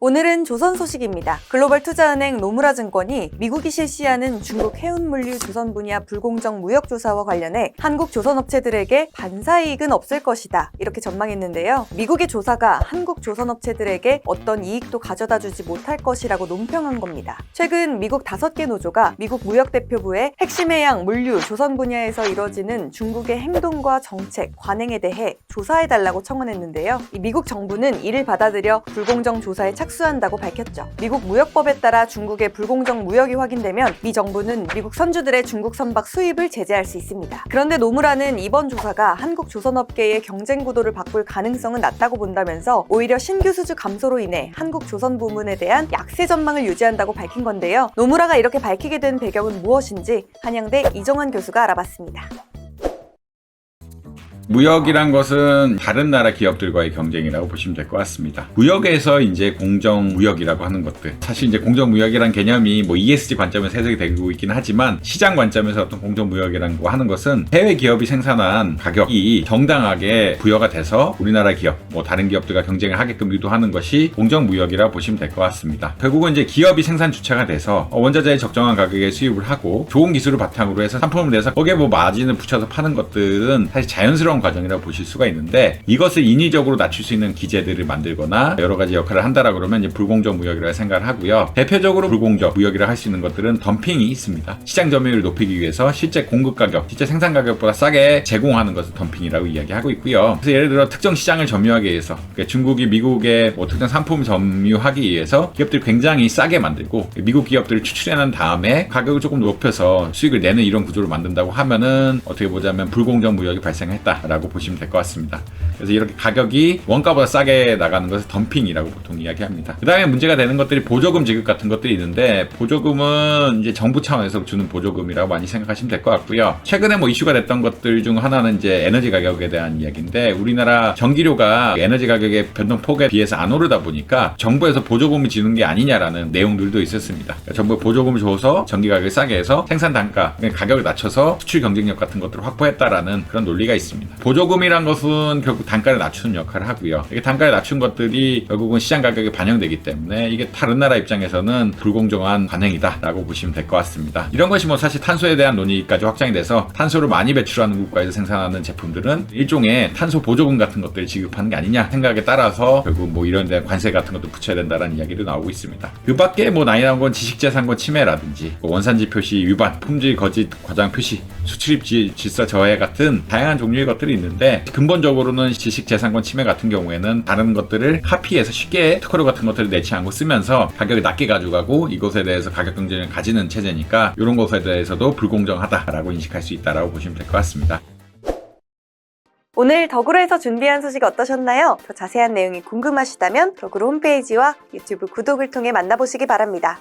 오늘은 조선 소식입니다. 글로벌 투자은행 노무라 증권이 미국이 실시하는 중국 해운 물류 조선 분야 불공정 무역 조사와 관련해 한국 조선 업체들에게 반사 이익은 없을 것이다. 이렇게 전망했는데요. 미국의 조사가 한국 조선 업체들에게 어떤 이익도 가져다 주지 못할 것이라고 논평한 겁니다. 최근 미국 다섯 개 노조가 미국 무역 대표부에 핵심 해양 물류 조선 분야에서 이뤄지는 중국의 행동과 정책, 관행에 대해 조사해 달라고 청원했는데요. 이 미국 정부는 이를 받아들여 불공정 조사에 착 수한다고 밝혔죠. 미국 무역법에 따라 중국의 불공정 무역이 확인되면 미 정부는 미국 선주들의 중국 선박 수입을 제재할 수 있습니다. 그런데 노무라는 이번 조사가 한국 조선업계의 경쟁 구도를 바꿀 가능성은 낮다고 본다면서 오히려 신규 수주 감소로 인해 한국 조선 부문에 대한 약세 전망을 유지한다고 밝힌 건데요. 노무라가 이렇게 밝히게 된 배경은 무엇인지 한양대 이정환 교수가 알아봤습니다. 무역이란 것은 다른 나라 기업들과의 경쟁이라고 보시면 될 것 같습니다. 무역에서 이제 공정 무역이라고 하는 것들. 사실 이제 공정 무역이란 개념이 뭐 ESG 관점에서 해석이 되고 있긴 하지만 시장 관점에서 어떤 공정 무역이라고 하는 것은 해외 기업이 생산한 가격이 정당하게 부여가 돼서 우리나라 기업, 뭐 다른 기업들과 경쟁을 하게끔 유도하는 것이 공정 무역이라고 보시면 될 것 같습니다. 결국은 이제 기업이 생산 주체가 돼서 원자재의 적정한 가격에 수입을 하고 좋은 기술을 바탕으로 해서 상품을 내서 거기에 뭐 마진을 붙여서 파는 것들은 사실 자연스러운 과정이라고 보실 수가 있는데 이것을 인위적으로 낮출 수 있는 기재들을 만들거나 여러 가지 역할을 한다라 그러면 이제 불공정 무역이라고 생각을 하고요. 대표적으로 불공정 무역이라 할 수 있는 것들은 덤핑이 있습니다. 시장 점유율을 높이기 위해서 실제 공급 가격, 실제 생산 가격보다 싸게 제공하는 것을 덤핑이라고 이야기하고 있고요. 그래서 예를 들어 특정 시장을 점유하기 위해서 그러니까 중국이 미국의 뭐 특정 상품 점유하기 위해서 기업들이 굉장히 싸게 만들고 미국 기업들을 추출해 난 다음에 가격을 조금 높여서 수익을 내는 이런 구조를 만든다고 하면은 어떻게 보자면 불공정 무역이 발생했다 라고 보시면 될 것 같습니다. 그래서 이렇게 가격이 원가보다 싸게 나가는 것을 덤핑이라고 보통 이야기합니다. 그 다음에 문제가 되는 것들이 보조금 지급 같은 것들이 있는데 보조금은 이제 정부 차원에서 주는 보조금이라고 많이 생각하시면 될 것 같고요. 최근에 뭐 이슈가 됐던 것들 중 하나는 이제 에너지 가격에 대한 이야기인데 우리나라 전기료가 에너지 가격의 변동폭에 비해서 안 오르다 보니까 정부에서 보조금을 주는 게 아니냐라는 내용들도 있었습니다. 그러니까 정부가 보조금을 줘서 전기 가격을 싸게 해서 생산 단가, 가격을 낮춰서 수출 경쟁력 같은 것들을 확보했다라는 그런 논리가 있습니다. 보조금이란 것은 결국 단가를 낮추는 역할을 하고요. 이게 단가를 낮춘 것들이 결국은 시장 가격에 반영되기 때문에 이게 다른 나라 입장에서는 불공정한 관행이다라고 보시면 될 것 같습니다. 이런 것이 뭐 사실 탄소에 대한 논의까지 확장이 돼서 탄소를 많이 배출하는 국가에서 생산하는 제품들은 일종의 탄소 보조금 같은 것들을 지급하는 게 아니냐 생각에 따라서 결국 뭐 이런 데 관세 같은 것도 붙여야 된다는 이야기도 나오고 있습니다. 그 밖에 뭐 나이 나온 건 지식재산권 침해라든지 뭐 원산지 표시 위반, 품질 거짓 과장 표시, 수출입 지- 질서 저해 같은 다양한 종류의 것들이 있는데 근본적으로는 지식재산권 침해 같은 경우에는 다른 것들을 카피해서 쉽게 특허료 같은 것들을 내지 않고 쓰면서 가격을 낮게 가져가고 이것에 대해서 가격 경쟁을 가지는 체제니까 이런 것에 대해서도 불공정하다라고 인식할 수 있다라고 보시면 될 것 같습니다. 오늘 덕으로에서 준비한 소식 어떠셨나요? 더 자세한 내용이 궁금하시다면 덕으로 홈페이지와 유튜브 구독을 통해 만나보시기 바랍니다.